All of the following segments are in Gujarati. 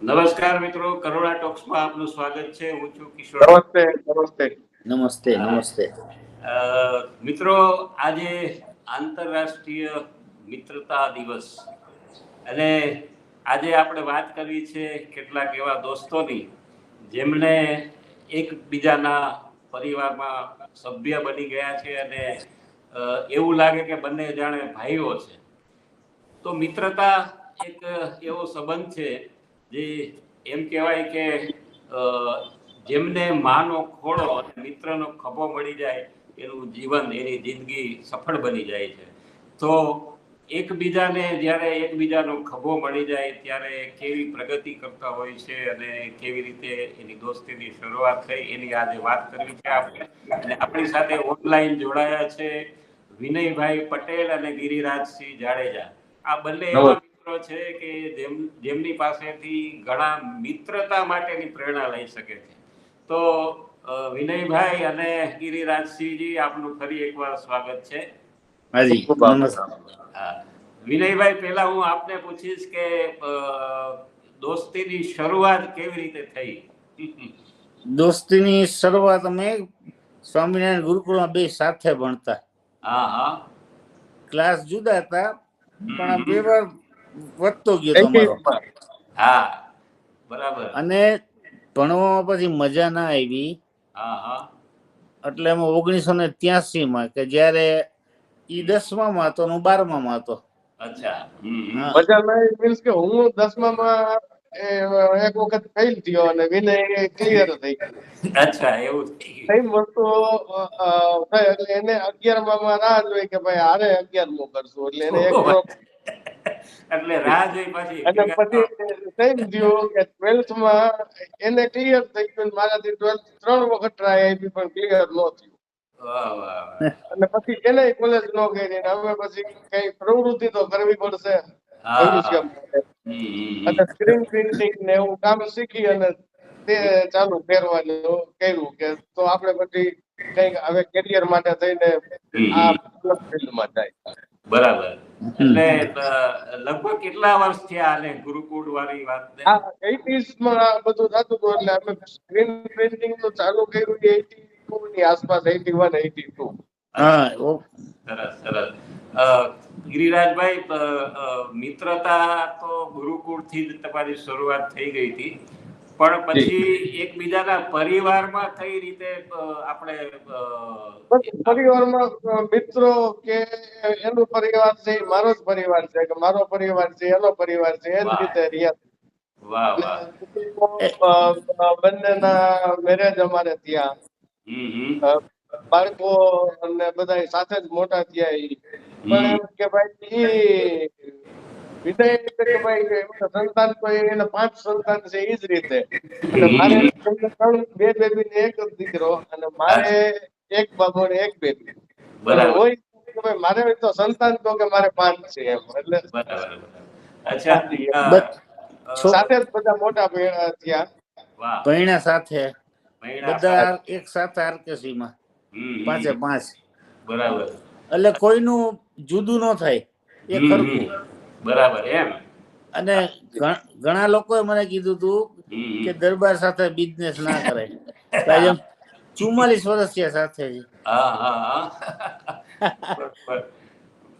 નમસ્કાર મિત્રો કરોડા ટોક્સમાં આપનું સ્વાગત છે. હું છું કિશોર. નમસ્તે નમસ્તે. નમસ્તે નમસ્તે. મિત્રો આજે આંતરરાષ્ટ્રીય મિત્રતા દિવસ. અને આજે આપણે વાત કરવી છે કેટલાક એવા દોસ્તોની જેમણે એકબીજાના પરિવારમાં સભ્ય બની ગયા છે અને એવું લાગે કે બંને જાણે ભાઈઓ છે. તો મિત્રતા એક એવો સંબંધ છે જે એમ કહેવાય કે જેમને માનો ખોળો અને મિત્રનો ખભો મળી જાય, એનું જીવન, એની જિંદગી સફળ બની જાય છે. તો એકબીજાને જ્યારે એકબીજાનો ખભો મળી જાય, ત્યારે કેવી પ્રગતિ કરતા હોય છે અને કેવી રીતે એની દોસ્તીની શરૂઆત થઈ, એની આજે વાત કરવી છે આપણે. અને આપણી સાથે ઓનલાઈન જોડાયા છે વિનયભાઈ પટેલ અને ગિરિરાજસિંહ જાડેજા. આ બંને મિત્રો છે કે જેમ જેમની પાસેથી ઘણા મિત્રતા માટેની પ્રેરણા લઈ શકે છે. તો વિનયભાઈ અને ગિરિરાજસિંહજી આપનું ફરી એકવાર સ્વાગત છે. હાજી. વિનયભાઈ પહેલા હું આપને પૂછીશ કે દોસ્તીની શરૂઆત કેવી રીતે થઈ? દોસ્તીની શરૂઆત અમે સ્વામિનારાયણ ગુરુકુળમાં બે સાથે ભણતા. હા હા. ક્લાસ જુદા હતા પણ હમ. વધતો ગયો તમારો હા બરાબર. અને ભણવામાં પછી મજા ના આવી. હા હા. એટલે એમાં ઓગણીસો ને ત્યાસી માં કે જયારે ઈ દસમામાં હતો ને હું બારમામાં હતો. અચ્છા. મજા નહીં મીન્સ કે હું દસમામાં એ એક વખત ફેલ થયો અને વિનય ક્લિયર થઈ ગયો. અચ્છા એવું થઈ ગયું. સેમ વસ્તુ એટલે એને અગિયારમાં રાહ જોઈ કે ભાઈ હારે અગિયારમું કરશું. એટલે એને એક એટલે રાહ જોઈ પછી અને પછી થઈ ગયું કે ટ્વેલ્થમાં એને ક્લિયર થઈ ગયું મારાથી ટ્વેલ્થ ત્રણ વખત ટ્રાય આપી પણ ક્લિયર ન થયું. અને પછી એને કોલેજ ન કરી હવે પછી કઈ પ્રવૃત્તિ તો કરવી પડશે. અને સ્ક્રીન પ્રિન્ટિંગ ને એવું કામ શીખી અને તે ચાલુ કરવાનું કર્યું કે તો આપણે પછી કંઈક હવે કેરિયર માટે થઈને આ ફિલ્ડમાં જાય. બરાબર. એટલે લગભગ કેટલા વર્ષ થયા આને ગુરુકુળ વાળી વાત આ એટીઝમાં બધું થતું હતું એટલે અમે સ્ક્રીન પ્રિન્ટિંગ તો ચાલુ કર્યું એટી ટુ ની આસપાસ એટી વન એટી ટુ. હા સરસ સરસ. અ, ગિરિરાજભાઈ મિત્રતા તો ગુરુકુળથી જ તમારી શરૂઆત થઈ ગઈ હતી. પણ પછી એકબીજાના પરિવારમાં કઈ રીતે આપણે પરિવારમાં મિત્રો કે એનો પરિવાર છે મારો જ પરિવાર છે કે મારો પરિવાર છે એનો પરિવાર છે એ જ રીતે રહ્યા. અ, બંનેના મેરેજ અમારે ત્યાં બાળકો અને બધા સાથે જ મોટા થયા પણ એમ કે ભાઈ વિનય એટલે કે ભાઈ સંતાન તો એને પાંચ સંતાન છે ઈ જ રીતે. મારે ત્રણ બે બેબી ને એક દીકરો અને મારે એક બાબો ને એક બેબી. બરાબર. હોય ભાઈ મારે તો સંતાન તો કે મારે પાંચ છે એમ. એટલે બરાબર બરાબર. અચ્છા અ, બસ. અ, સાથે જ બધા મોટા ભેગા થયા. વાહ. સાથે. બધા એક સાથે માં. પાંચે પાંચ. બરાબર. એટલે કોઈનું જુદું ન થાય. એ હમ. બરાબર એમ. અને ઘણા લોકોએ મને કીધું હતું કે દરબાર સાથે બિઝનેસ ના કરે. ચુમ્માલીસ વર્ષ છે સાથે.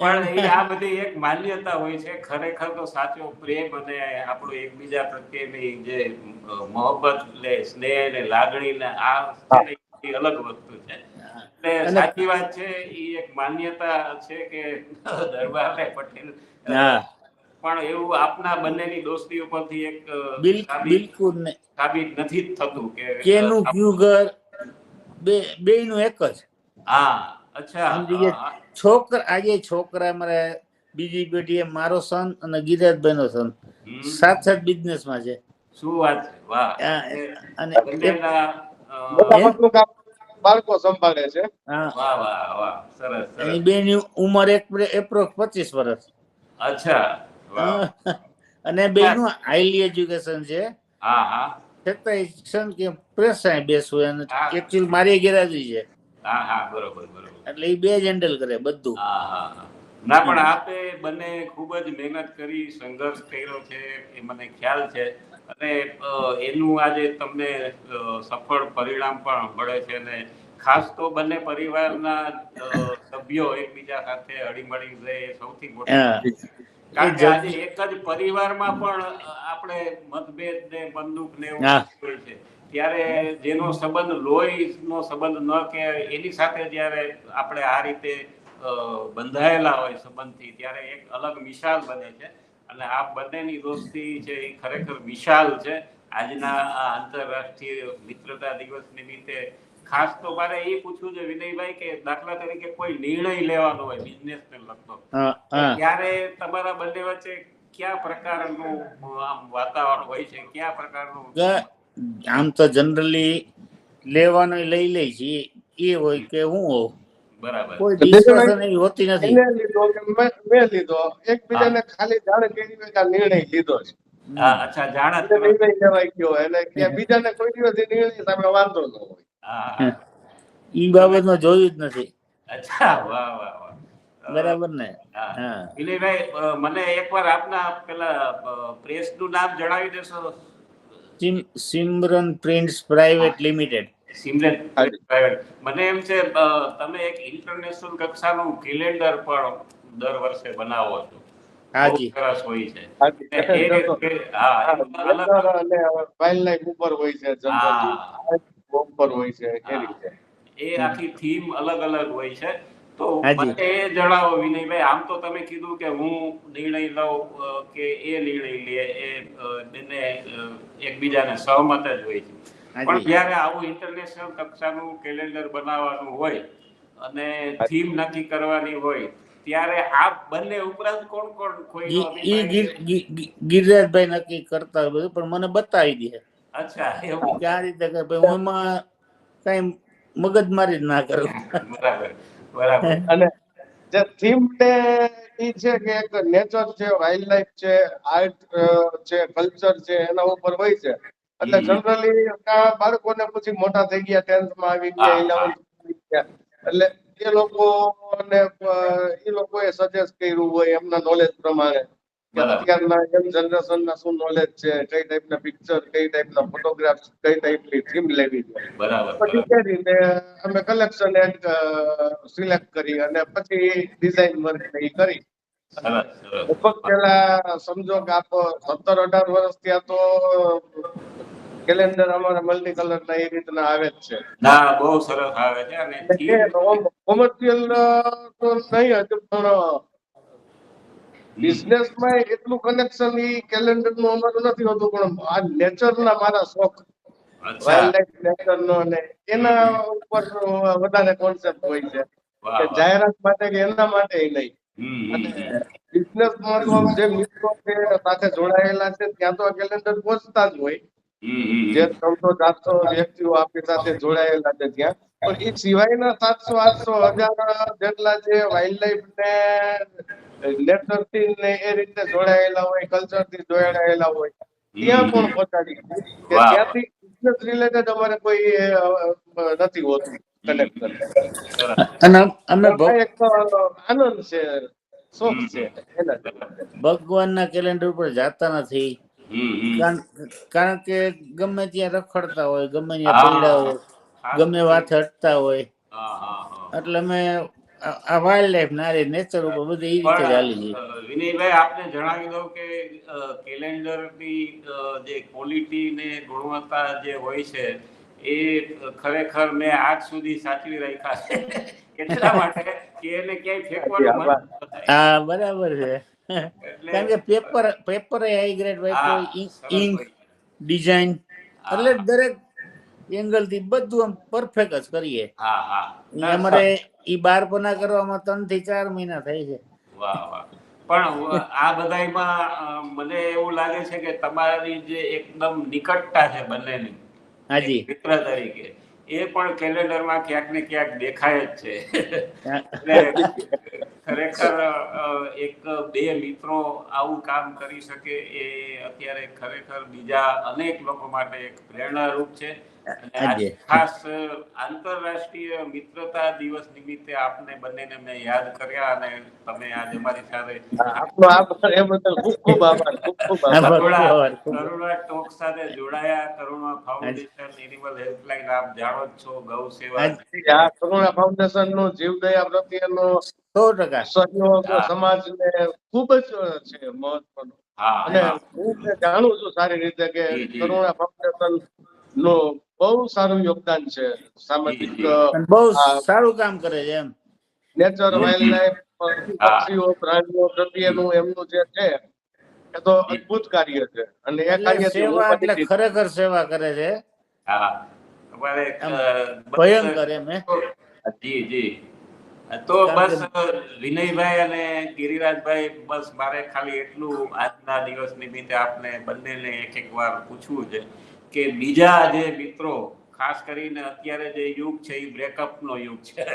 પણ એ આ બધી એક માન્યતા હોય છે ખરેખર તો સાચો પ્રેમ અને આપણું એકબીજા પ્રત્યેની જે મોહબ્બત ને સ્નેહ ને લાગણી ને આ અલગ વસ્તુ છે. એટલે સાચી વાત છે એ એક માન્યતા છે કે દરબાર પટેલ પણ એવું આપના બંનેની દોસ્તી ઉપરથી એક બિલકુલ સાબિત નથી થતું કે કેનું કયું ઘર બે બે નું એક જ. હા અચ્છા. છોકરા આજે છોકરા મારે બીજી પેઢીએ મારો સન અને ગિરિરાજભાઈ નો સન. સાત સાત બિઝનેસમાં છે. શું વાત છે? વાહ. અને બાળકો સંભાળે છે. હા. વાહ વાહ વાહ. સરસ સરસ. એની બેની ઉંમર એક એપ્રોક્સ પચીસ વર્ષ. અચ્છા. અને બેનું હાઈલી એજ્યુકેશન છે. હા હા. છતાં શિક્ષણ કે પ્રેસ સાહેબ બેસવું અને એકચ્યુઅલ મારી ગેરહાજરી છે. હા હા બરોબર બરોબર. એટલે એ બે જ હેન્ડલ કરે બધું. હા હા ના પણ આપે બંને ખૂબ જ મહેનત કરી સંઘર્ષ કર્યો છે એ મને ખ્યાલ છે. અને એનું આજે તમને સફળ પરિણામ પણ મળે છે અને ખાસ તો બંને પરિવારના સભ્યો એકબીજા સાથે હળીમળી રહે એ સૌથી મોટી. કારણ કે આજે એક જ પરિવારમાં પણ આપણે મતભેદ ને બંદૂક ને. એવું છે. ત્યારે જેનો સંબંધ લોહીનો સંબંધ ન કે એની સાથે જ્યારે આપણે આ રીતે બંધાયેલા હોય સંબંધથી ત્યારે એક અલગ મિશાલ બને છે. અને આ બંનેની દોસ્તી છે એ ખરેખર વિશાલ છે. આજના આ આંતરરાષ્ટ્રીય મિત્રતા દિવસ નિમિત્તે ખાસ તો મારે એ પૂછવું છે વિનયભાઈ કે દાખલા તરીકે કોઈ નિર્ણય લેવાનો હોય બિઝનેસને લગતો હા હા. ત્યારે તમારા બંને વચ્ચે કયા પ્રકારનું આમ વાતાવરણ હોય છે કયા પ્રકારનું? આમ તો જનરલી લેવાનો લઈ લે છે એ હોય કે હું હોઉં. બરાબર. કોઈ ડિસ્કશન એવી હોતી નથી. મેં લીધો એકબીજાને ખાલી જાણ કરી હોય નિર્ણય લીધો છે. હા અચ્છા જાણ કરો. ગયો એટલે કે બીજાને કોઈ દિવસ નિર્ણય સામે વાંધો ન હોય. ઈ બાબતમાં જોયું જ નથી. અચ્છા વાહ વાહ વાહ. બરાબર ને? હા. વિનયભાઈ મને એકવાર આપના પેલા પ્રેસનું નામ જણાવી દેશો? Sim Simran prints private limited. Simran private. મને એમ છે તમે એક ઇન્ટરનેશનલ કક્ષાનું કેલેન્ડર પણ દર વર્ષે બનાવો છો. હાજી. સરસ હોય છે. હા. વાઇલ્ડલાઇફ ઉપર હોય છે હા. પર હોય છે એ રીતે? એ આખી થીમ અલગ અલગ હોય છે. તો મને એ જણાવો વિનયભાઈ આમ તો તમે કીધું કે હું નિર્ણય લઉં કે એ નિર્ણય લે એ બંને એકબીજાને સહમત જ હોય છે. પણ જ્યારે આવું ઇન્ટરનેશનલ કક્ષાનું કેલેન્ડર બનાવવાનું હોય અને થીમ નક્કી કરવાની હોય ત્યારે આ બંને ઉપરાંત કોણ કોણ કોઈ ગિરિરાજભાઈ નક્કી કરતા હોય બધું પણ મને બતાવી દે. અચ્છા એવું. કે આ રીતે કર ભાઈ હું એમાં કઈ મગજમારી જ ના કરું. બરાબર બરાબર. અને જે થીમ ને ઈ છે કે એક નેચર છે વાઇલ્ડ લાઈફ છે આર્ટ છે કલ્ચર છે એના ઉપર હોય છે. એટલે જનરલી બાળકોને પછી મોટા થઈ ગયા આવી હા. ઇલેવન્થ આવી ગયા. એટલે એ લોકોને એ લોકોએ સજેસ્ટ કર્યું હોય એમના નોલેજ પ્રમાણે. અત્યારના યંગ જનરેશન ના શું નોલેજ છે? કઈ ટાઈપના પિક્ચર કઈ ટાઈપના ફોટોગ્રાફ કઈ ટાઈપની થીમ લેવી છે? બરાબર પછી રીતે અમે કલેક્શન સિલેક્ટ કરી અને પછી ડિઝાઇન વર્ક ને કરી. લગભગ પેલા સમજો કે આપ સત્તર અઢાર વર્ષ ત્યાં તો કેલેન્ડર અમારા મલ્ટી કલર ના એ રીતના આવે જ છે. ના બહુ સરસ આવે છે અને કોમર્શિયલ તો નહીં હજુ પણ બિઝનેસમાં એટલું કનેક્શન ઈ કેલેન્ડરનું અમારું નથી હોતું પણ આ નેચર ના મારા શોખ. લાઈફ નેચર નો અને એના ઉપર વધારે કોન્સેપ્ટ હોય છે. કે જાહેરાત માટે કે એના માટે નહીં. હમ, હમ, અને બિઝનેસમાં જે મિત્રો છે સાથે જોડાયેલા છે ત્યાં તો કેલેન્ડર પહોંચતા જ હોય. જે. ત્રણસો ચારસો વ્યક્તિઓ આપણી સાથે જોડાયેલા છે ત્યાં. પણ એ સિવાયના સાતસો આઠસો હજાર જેટલા જે વાઇલ્ડ લાઈફ ને નેચરથી ને એ રીતે જોડાયેલા હોય કલ્ચરથી જોડાયેલા હોય ત્યાં પણ પહોંચાડી. ત્યાંથી બિઝનેસ રિલેટેડ અમારે કોઈ નથી હોતું આનંદ છે શોખ છે ભગવાનના કેલેન્ડર ઉપર જાતા નથી. કારણ કે ગમે ત્યાં રખડતા હોય ગમે ત્યાં હા. પડ્યા હોય ગમે વાત હટતા હોય. એટલે અમે આ- વાઇલ્ડ લાઈફ નેચર ઉપર બધી એ રીતે અ, વિનયભાઈ આપને જણાવી દઉં કે કેલેન્ડરની જે ક્વોલિટી ને ગુણવત્તા જે હોય છે એ ખરેખર મેં આજ સુધી સાચવી રાખ્યા છે. એટલા માટે કે એને ક્યાંય ફેંકવાનું મન હા બરાબર છે. એટલે કારણ કે પેપર પેપર હાઈ ગ્રેડ હા, ઇંક ડિઝાઇન એટલે દરેક એંગલથી બધું આમ પરફેક્ટ જ કરીએ. અમારે ઈ બાર પના કરવામાં ત્રણથી ચાર મહિના થાય છે. પણ આ બધામાં મને એવું લાગે છે કે તમારી જે એકદમ નિકટતા છે બંનેની હાજી. મિત્ર તરીકે એ પણ કેલેન્ડરમાં ક્યાંક ને ક્યાંક દેખાય જ છે. ખરેખર એક બે મિત્રો આવું કામ કરી શકે એ અત્યારે ખરેખર બીજા અનેક લોકો માટે એક પ્રેરણારૂપ છે. આજે. ખાસ આંતરરાષ્ટ્રીય મિત્રતા દિવસ નિમિત્તે આપને બંનેને મેં યાદ કર્યા અને તમે આજે અમારી સાથે આપનો આભાર એ બદલ ખૂબ ખૂબ આભાર ખૂબ ખૂબ આભાર. કરુણા ટોક સાથે જોડાયા કરુણા ફાઉન્ડેશન એનિમલ હેલ્પલાઇન આપ જાણો જ છો ગૌ સેવા આ કરુણા ફાઉન્ડેશન નો જીવદયા પ્રત્યેનો સો ટકા સહયોગ હા. સમાજને ખૂબ જ છે મહત્વનો હા અને હું જાણું છું સારી રીતે કે. કરુણા ફાઉન્ડેશન નું બહુ સારું યોગદાન છે. સામાજિક બહુ સારું કામ કરે છે એમ. નેચર જી, વાઇલ્ડ લાઈફ પક્ષીઓ પ્રાણીઓ પ્રત્યેનું એમનું જે છે એ તો અદ્ભુત કાર્ય છે. અને એ કાર્ય સેવા એટલે ખરેખર સેવા કરે છે. હા. ભયંકર એમ જી જી. તો બસ વિનયભાઈ અને ગિરિરાજભાઈ બસ મારે ખાલી એટલું આજના દિવસ નિમિત્તે આપને બંનેને એક એક વાર પૂછવું છે. કે બીજા જે મિત્રો ખાસ કરીને અત્યારે જે યુગ છે એ બ્રેકઅપ નો યુગ છે.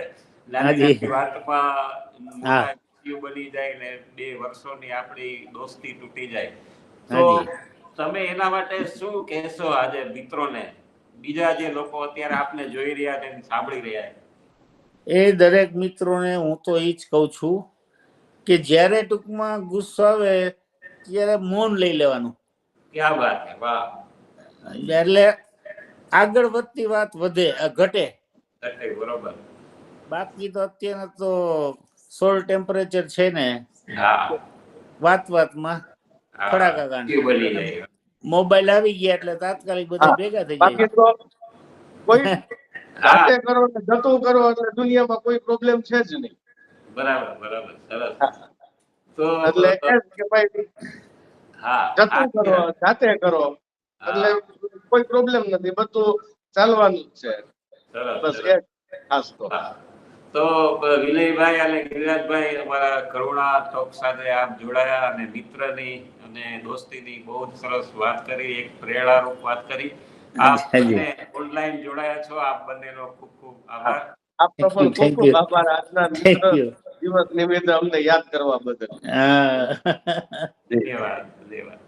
નાની વાતમાં બની જાય ને બે વર્ષોની આપણી દોસ્તી તૂટી જાય. તો તમે એના માટે શું કહેશો આજે મિત્રોને? બીજા જે લોકો અત્યારે આપને જોઈ રહ્યા છે સાંભળી રહ્યા છે. એ દરેક મિત્રોને હું તો એ જ કહું છું કે જ્યારે ટૂંકમાં ગુસ્સો આવે ત્યારે મૌન લઈ લેવાનું. ક્યાં વાત છે? વાહ. એટલે આગળ વધતી વાત વધે ઘટે. ઘટે, બરોબર. બાકી તો અત્યારે તો સોલ ટેમ્પરેચર છે ને. હા. વાત વાતમાં. ખડાકા કાંડ. મોબાઈલ આવી ગયા એટલે તાત્કાલિક બધા ભેગા થઈ ગયા જાય કોઈ જાતે કરો ને જતું કરો એટલે દુનિયામાં કોઈ પ્રોબ્લેમ છે જ નહીં. બરાબર બરાબર સરસ. તો એટલે કે ભાઈ હા જતું કરો જાતે કરો. એટલે કોઈ પ્રોબ્લેમ નથી બધું ચાલવાનું છે. બસ એ ખાસ તો. તો વિનયભાઈ અને ગિરિરાજભાઈ અમારા કરુણા ટોક સાથે આપ જોડાયા અને મિત્રની અને દોસ્તીની બહુ સરસ વાત કરી એક પ્રેરણારૂપ વાત કરી. આપ. બંને ઓનલાઈન જોડાયા છો આપ બંનેનો ખૂબ ખૂબ આભાર. આપનો પણ ખૂબ ખૂબ આભાર. આજના મિત્ર દિવસ નિમિત્તે અમને યાદ કરવા બદલ. ધન્યવાદ ધન્યવાદ.